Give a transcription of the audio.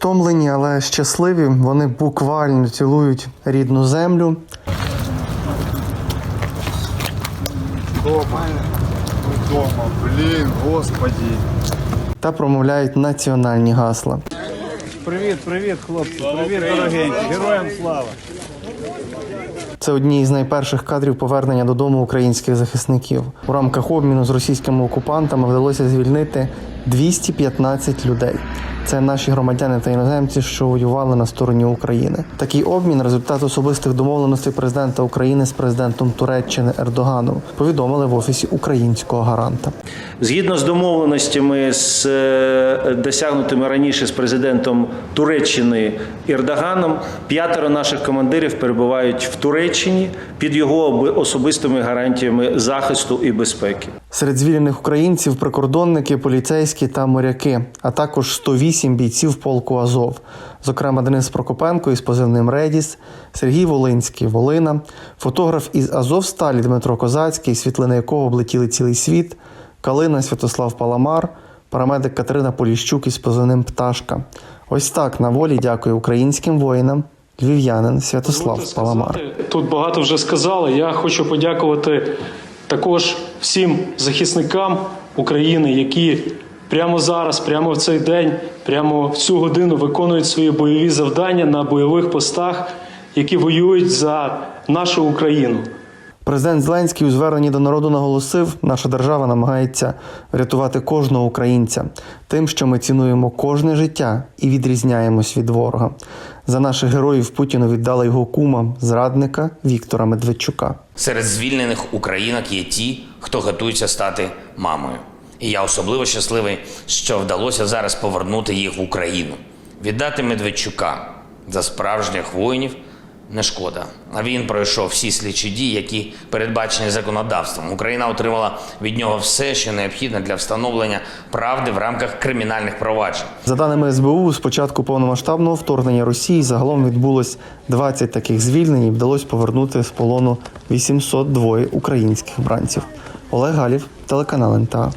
Втомлені, але щасливі. Вони буквально цілують рідну землю. Дома. Дома, блін, господі. та промовляють національні гасла. Привіт, привіт, хлопці. Привіт, дорогенькі. Героям слава. Це одні із найперших кадрів повернення додому українських захисників. У рамках обміну з російськими окупантами вдалося звільнити 215 людей. Це наші громадяни та іноземці, що воювали на стороні України. Такий обмін результат особистих домовленостей президента України з президентом Туреччини Ердоганом. Повідомили в офісі українського гаранта. Згідно з домовленостями з е, досягнутими раніше з президентом Туреччини Ердоганом, п'ятеро наших командирів перебувають в Туреччині під його особистими гарантіями захисту і безпеки. Серед звільнених українців прикордонники, поліцейські та моряки, а також 108 бійців полку Азов, зокрема Денис Прокопенко із позивним Редіс, Сергій Волинський, Волина, фотограф із Азовсталі Дмитро Козацький, світлини якого облетіли цілий світ, Калина Святослав Паламар, парамедик Катерина Поліщук із позивним Пташка. Ось так на волі дякує українським воїнам. Львів'янин Святослав Паламар. Тут багато вже сказали. Я хочу подякувати також всім захисникам України, які прямо зараз, прямо в цей день, прямо в цю годину виконують свої бойові завдання на бойових постах, які воюють за нашу Україну. Президент Зеленський у зверненні до народу наголосив, наша держава намагається врятувати кожного українця тим, що ми цінуємо кожне життя і відрізняємось від ворога. За наших героїв Путіну віддала його кума, зрадника Віктора Медведчука. Серед звільнених українок є ті, хто готується стати мамою. І я особливо щасливий, що вдалося зараз повернути їх в Україну. Віддати Медведчука за справжніх воїнів не шкода. А він пройшов всі слідчі дії, які передбачені законодавством. Україна отримала від нього все, що необхідне для встановлення правди в рамках кримінальних проваджень. За даними СБУ, з початку повномасштабного вторгнення Росії загалом відбулось 20 таких звільнень і вдалося повернути з полону 802 українських бранців. Олег Галів, телеканал НТА.